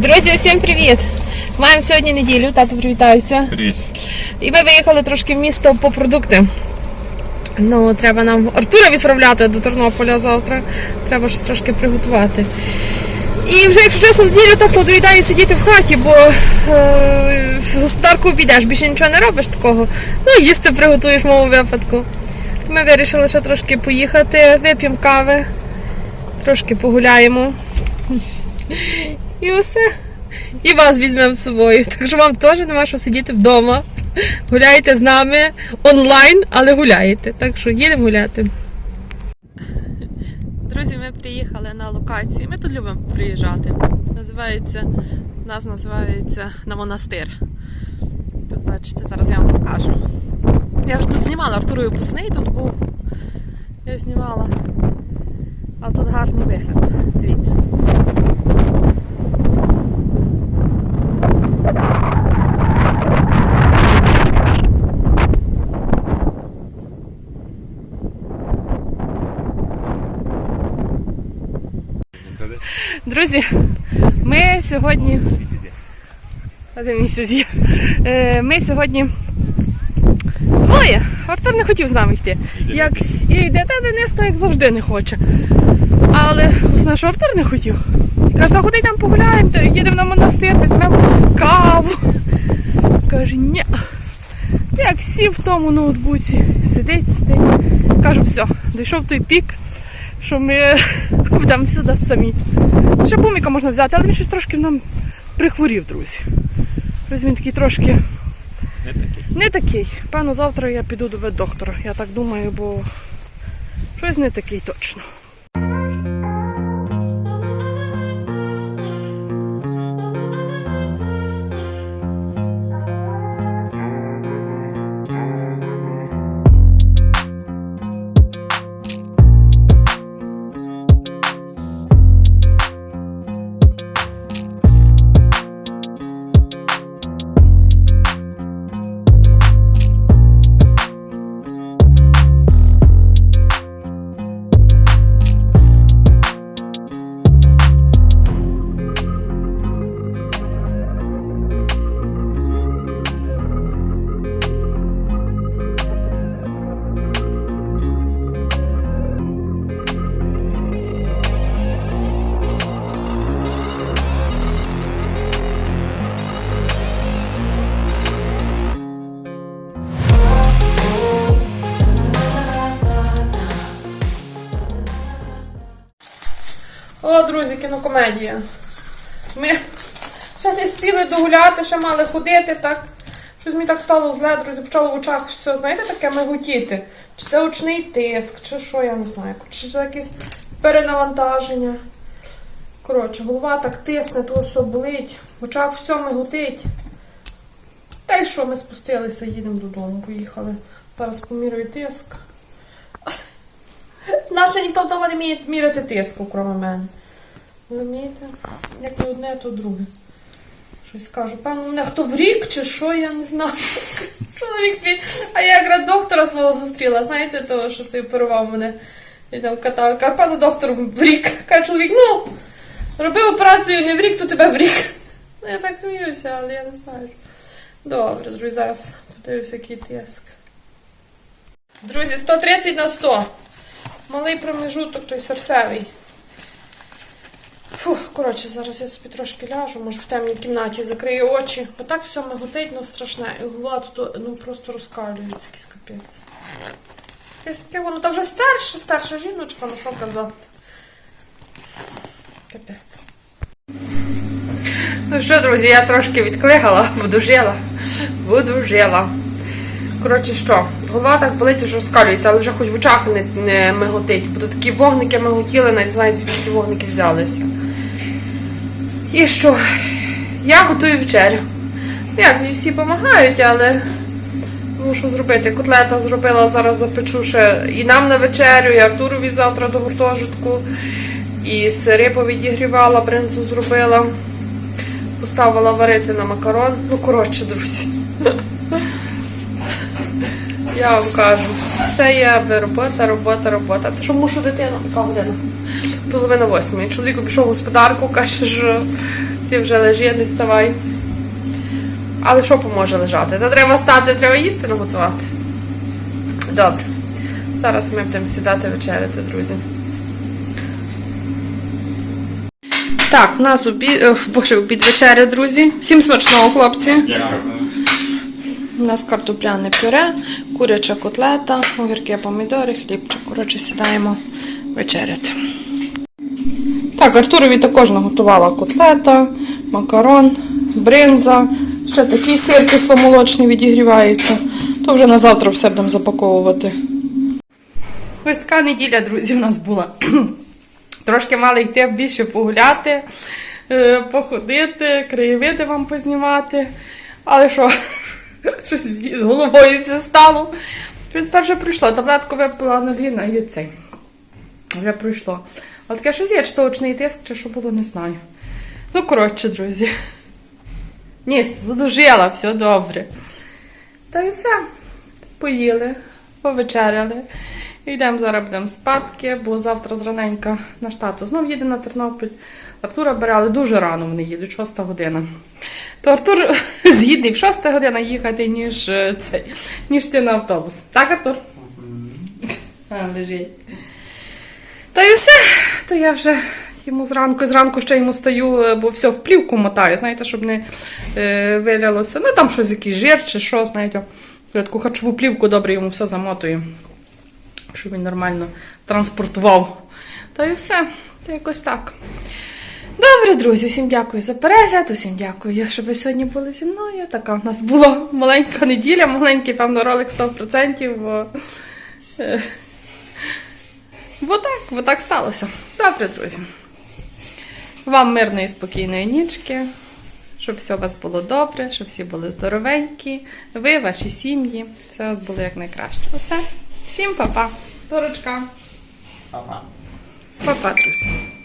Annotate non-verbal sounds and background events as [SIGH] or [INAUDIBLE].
Друзі, усім привіт! Маємо сьогодні неділю, тато привітаюся. Привіт. І ми виїхали трошки в місто по продукти. Ну, треба нам Артура відправляти до Тернополя завтра. Треба щось трошки приготувати. І вже, якщо чесно, неділю так надоїдає сидіти в хаті, бо е, в господарку підеш, більше нічого не робиш такого. Ну, їсти приготуєш в моєму випадку. Ми вирішили ще трошки поїхати, вип'ємо кави, трошки погуляємо. І усе. І вас візьмемо з собою. Так що вам теж нема що сидіти вдома. Гуляйте з нами онлайн, але гуляєте. Так що їдемо гуляти. Друзі, ми приїхали на локацію. Ми тут любимо приїжджати. Називається, нас називається на монастир. Тут бачите, зараз я вам покажу. Я вже тут знімала Артуру випускний, тут був. Я знімала. А тут гарний вигляд. Дивіться. Друзі, ми сьогодні. Один місяць є. Е, Ми сьогодні. Двоє! Артур не хотів з нами йти. Як і йде та Денис, то як завжди не хоче. Але основне, що Артур не хотів. Каже, та ходи там погуляємо, їдемо на монастир, візьмемо каву. Каже, ні. Як сів в тому ноутбуці, сидить, сидить. Кажу, все, дійшов той пік, що ми будемо сюди самі. Ще буміка можна взяти, але він щось трошки нам прихворів, друзі. Ось він такий трошки Не такий. не такий. Певно, завтра я піду до ветдоктора. Я так думаю, бо щось не такий точно. О, друзі, кінокомедія. Ми ще не спіли догуляти, ще мали ходити так. Щось мені так стало зле, друзі, почало в очах все, знаєте, таке миготіти. Чи це очний тиск, чи що, я не знаю. Чи це якесь перенавантаження. Коротше, голова так тисне, то все болить, в очах все миготить. Та й що, ми спустилися, їдемо додому, поїхали. Зараз поміряю тиск. Наше ніхто вдома не вміє міряти тиску, крім мене. Ви? Як не одне, то друге. Щось кажу. Певно, мене хто в рік чи що, я не знаю. [LAUGHS] Чоловік свій. А я якраз доктора свого зустріла. Знаєте, того, що це оперував мене. Він. Каже, пане доктор в рік. Каже чоловік, ну, робив операцію не в рік, то тебе в рік. Ну, я так сміюся, але я не знаю. Добре, друзі, зараз подивлюся, який тиск. Друзі, 130 на 100. Малий промежуток той серцевий. Фух, коротше, зараз я собі трошки ляжу, може в темній кімнаті закрию очі. Бо так все миготить, ну страшне. І голова тут ну, просто розкалюється, якийсь капець. Якесь таке воно, та вже старша, старша жіночка, ну що казати. Капець. Ну що, друзі, я трошки відклигала, [LAUGHS] буду жила. Буду жила. Коротше, що, голова так болить, що розкалюється, але вже хоч в очах не, не миготить, бо тут такі вогники миготіли, навіть знаю, звідки ті вогники взялися. І що? Я готую вечерю. Як мені всі допомагають, але мушу зробити. Котлета зробила, зараз запечу ще і нам на вечерю, і Артурові завтра до гуртожитку. І сири повідігрівала, бринзу зробила. Поставила варити на макарон. Ну, коротше, друзі. Я вам кажу, все є робота, робота, робота. Та що мушу дитину, яка година? Половина восьмої. Чоловік пішов в господарку, каже, що Ти вже лежи, не вставай. Але що поможе лежати? Та треба стати, треба їсти наготувати. Добре. Зараз ми будемо сідати вечеряти, друзі. Так, у нас обід, е, боже, обід вечеря, друзі. Всім смачного, хлопці. У нас картопляне пюре, куряча котлета, огірки, помідори, хлібчик. Коротше, сідаємо вечеряти. Так, Артурові також наготувала котлета, макарон, бринза. Ще такий сир кисломолочний відігрівається. То вже на завтра все будемо запаковувати. Ось така неділя, друзі, в нас була. [CLEARS THROAT] Трошки мали йти більше погуляти, е, походити, краєвиди вам познімати. Але що, [LAUGHS] щось з головою все стало. Тепер вже пройшло. Таблетку випила Аналіна і цей. Вже пройшло. Але таке щось є, чи то очний тиск, чи що було, не знаю. Ну, коротше, друзі. Ні, буду жила, все добре. Та й все. Поїли, повечеряли. Йдемо зараз будемо спадки, бо завтра зраненька наш тато знов їде на Тернопіль. Артура бере, але дуже рано вони їдуть, 6 година. То Артур [LAUGHS] згідний в 6 година їхати, ніж е, цей, ніж ти на автобус. Так, Артур? А, лежить. Та і все. То я вже йому зранку, зранку ще йому стаю, е, бо все в плівку мотаю, знаєте, щоб не е, вилялося. Ну там щось якийсь жир чи що, знаєте. Я таку харчову плівку добре йому все замотую, щоб він нормально транспортував. Та і все. Та якось так. Добре, друзі, всім дякую за перегляд, усім дякую, що ви сьогодні були зі мною. Така в нас була маленька неділя, маленький, певно, ролик 100%, бо. е, Бо так, бо так сталося. Добре, друзі. Вам мирної, спокійної нічки, щоб все у вас було добре, щоб всі були здоровенькі, ви, ваші сім'ї, все у вас було якнайкраще. Усе. Всім па-па. Торочка. Па-па. Па-па, друзі.